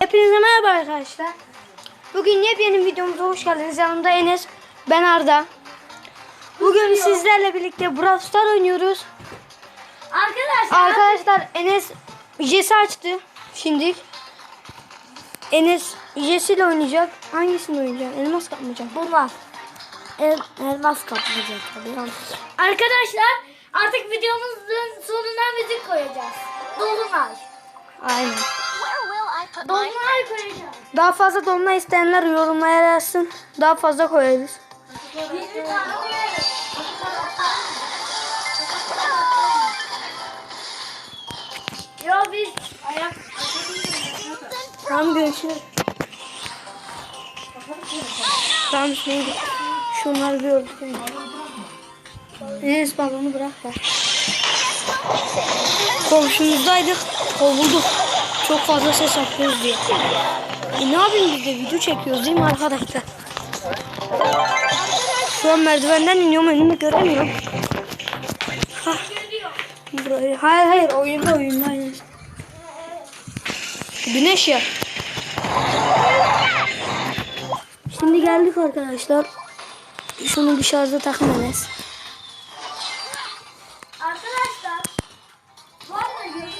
Hepinize merhaba arkadaşlar. Bugün yepyeni videomuza hoş geldiniz. Yanımda Enes, ben Arda. Bugün sizlerle birlikte Brawl Stars oynuyoruz. Arkadaşlar Arkadaşlar Enes Jesse açtı şimdi. Enes Jesse ile oynayacak. Hangisini oynayacak? Elmas kapmayacak. bunlar el, elmas kaplayacak tabii. Arkadaşlar artık videomuzun sonuna müzik koyacağız. Dolunay. Aynen. Dolunay koyacağız. Daha fazla dolma isteyenler yorumlara yazsın. Daha fazla koyarız. 20 tane koyarız. Yo biz ayak Tamam görüşürüz. Tamam şimdi şunları öldüreyim. Enes balonu bırak da. Komşumuzdaydık. Kovulduk. Çok fazla ses yapıyoruz diye. E ne yapayım biz de video çekiyoruz değil mi arkadaşlar? Şu an merdivenden iniyorum önümü göremiyorum. Hah. Burayı. Hayır hayır oyunda oyunda Enes. Güneş ya. Şimdi geldik arkadaşlar. Şunu bir şarja Enes. Arkadaşlar bu arada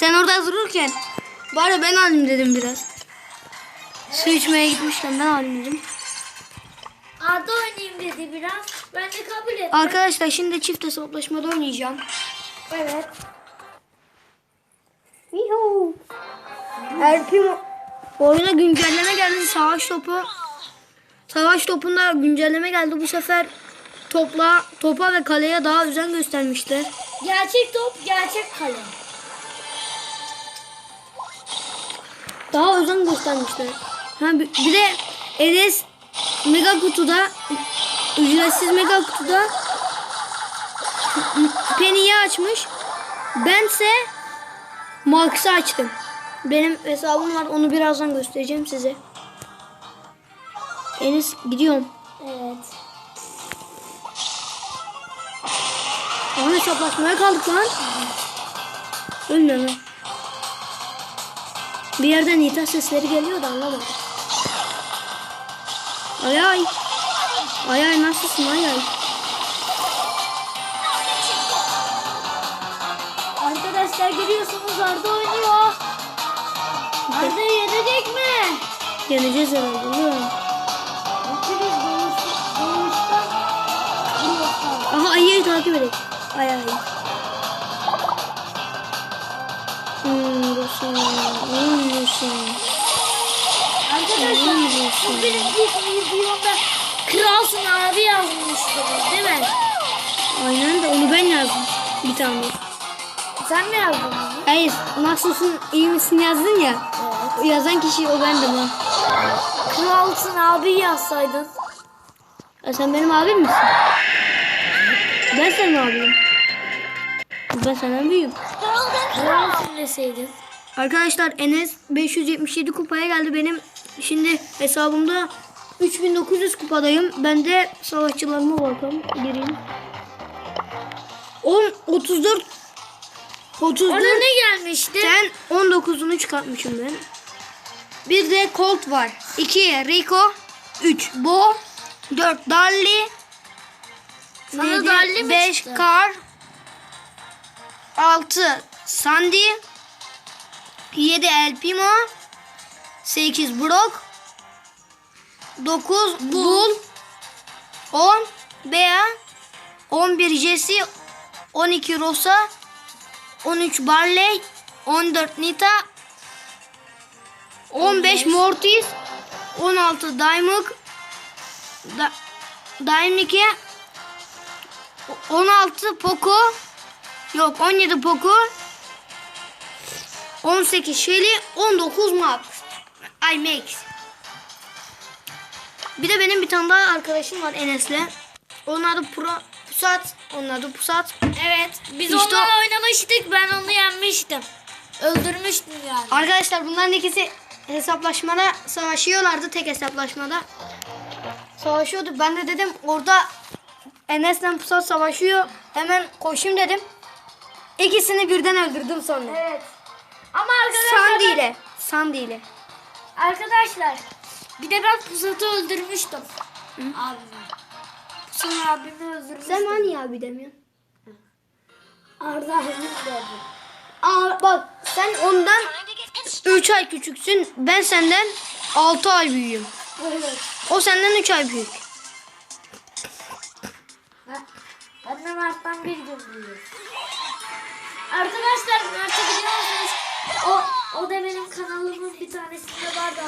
Sen orada dururken bari ben alayım dedim biraz. Su içmeye gitmişken ben alayım dedim. Arda oynayayım dedi biraz. Ben de kabul ettim. Arkadaşlar şimdi çift hesaplaşmada oynayacağım. Evet. Yuhu. Erpim oyuna güncelleme geldi. Savaş topu. Savaş topunda güncelleme geldi. Bu sefer topla, topa ve kaleye daha özen göstermişler. Gerçek top, gerçek kale. Daha özen göstermişler. Ha, bir de Enes mega kutuda ücretsiz mega kutuda Penny'yi açmış. Bense Max'ı açtım. Benim hesabım var. Onu birazdan göstereceğim size. Enes gidiyorum. Evet. Ama hesaplaşmaya kaldık lan. Ölme lan. Bir yerden nita sesleri geliyor da anlamadım. Ay ay. Ay ay nasılsın ay ay. Arkadaşlar görüyorsunuz Arda oynuyor. Arda yenecek mi? Yeneceğiz herhalde değil mi? Aha ayıyı takip edelim. Ay ay. Hmm, Ruslan. Hmm, Ruslan. Arkadaşlar bu benim ilk videomda kralsın abi yazmıştınız değil mi? Aynen de onu ben yazdım. Bir tane. Sen mi yazdın? Hayır, nasılsın, iyi misin yazdın ya. Evet. Yazan kişi o bendim ha. Kralsın abi yazsaydın. Ya sen benim abim misin? Ben senin abim. Ben senden büyüğüm. Kralsın deseydin. Arkadaşlar Enes 577 kupaya geldi benim. Şimdi hesabımda 3900 kupadayım. Ben de savaşçılarıma bakalım. Gireyim. 10 34 34 Ona ne gelmişti? Sen 19'unu çıkartmışım ben. Bir de Colt var. 2 Rico, 3 Bo, 4 Dolly, Sana Dolly mi 5 çıktı? Car, 6 Sandy, 7 El Primo, 8 Brock, 9 Bull, 10 Bea, 11 Jesse, 12 Rosa, 13 Barley, 14 Nita, 15 Mortis, 16 Daimuk, da, Daimike, 16 Poco, Yok 17 Poco. 18 Shelly. 19 Max. Ay Max. Bir de benim bir tane daha arkadaşım var Enes'le. Onun adı Pro Pusat. Onun adı Pusat. Evet. Biz İşte onlarla o- oynamıştık. Ben onu yenmiştim. Öldürmüştüm yani. Arkadaşlar bunların ikisi hesaplaşmada savaşıyorlardı tek hesaplaşmada. Savaşıyordu. Ben de dedim orada Enes'le Pusat savaşıyor. Hemen koşayım dedim. İkisini birden öldürdüm sonra. Evet. Ama arkadaşlar Sandy ben- ile. Sandy ile. Arkadaşlar bir de ben pusatı öldürmüştüm. Abimi. Pusat abimi öldürmüştüm. Sen hani abi demiyorsun? Arda abim dedi. Aa, bak sen ondan 3 ay küçüksün. Ben senden 6 ay büyüğüm. Evet. O senden 3 ay büyük. Ben- Ben de Mert'ten bir gün büyüğüm. Arkadaşlar Mert'i biliyor musunuz? O, o da benim kanalımın bir tanesinde vardı.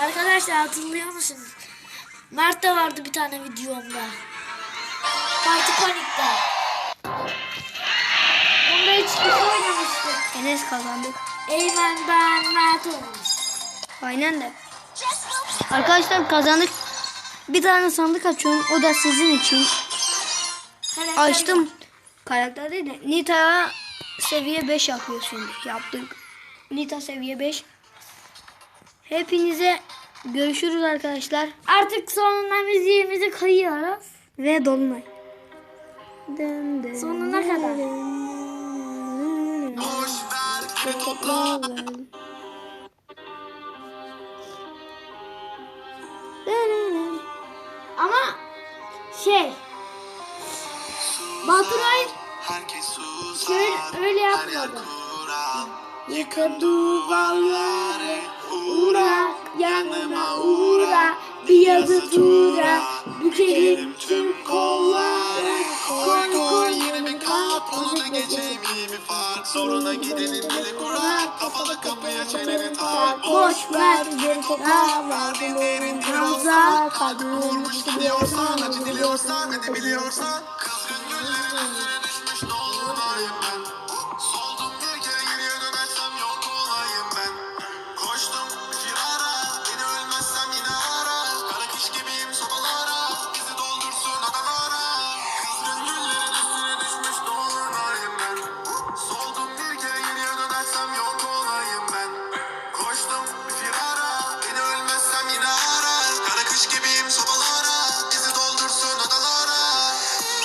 Arkadaşlar hatırlıyor musunuz? Mert de vardı bir tane videomda. Parti Panik'te. Onda hiç kişi oynamıştık. Enes kazandık. Eymen ben Mert olmuş. Aynen de. Arkadaşlar kazandık. Bir tane sandık açıyorum. O da sizin için. Karakter Açtım. Karakter değil de Nita'ya seviye 5 yapıyor şimdi. Yaptık. Nita seviye 5. Hepinize görüşürüz arkadaşlar. Artık sonuna müziğimizi kayıyoruz. Ve Dolunay. Dın dın Sonuna kadar. Ama şey Susar, şöyle öyle her yer yapmadı. kurar. Yıkın Duvarları uğra, yanıma uğra, bir yazı tura, bükelim tüm kolları, koy koy yanı kap, Onu da geçeyim iyi mi fark. Zoruna gidenin dili kurar Kafada kapıya çeneni tak. Boş ver, geri toparlar, dilerim hamza, kadın Vurmuş biliyorsan Acı diliyorsan Edebiliyorsan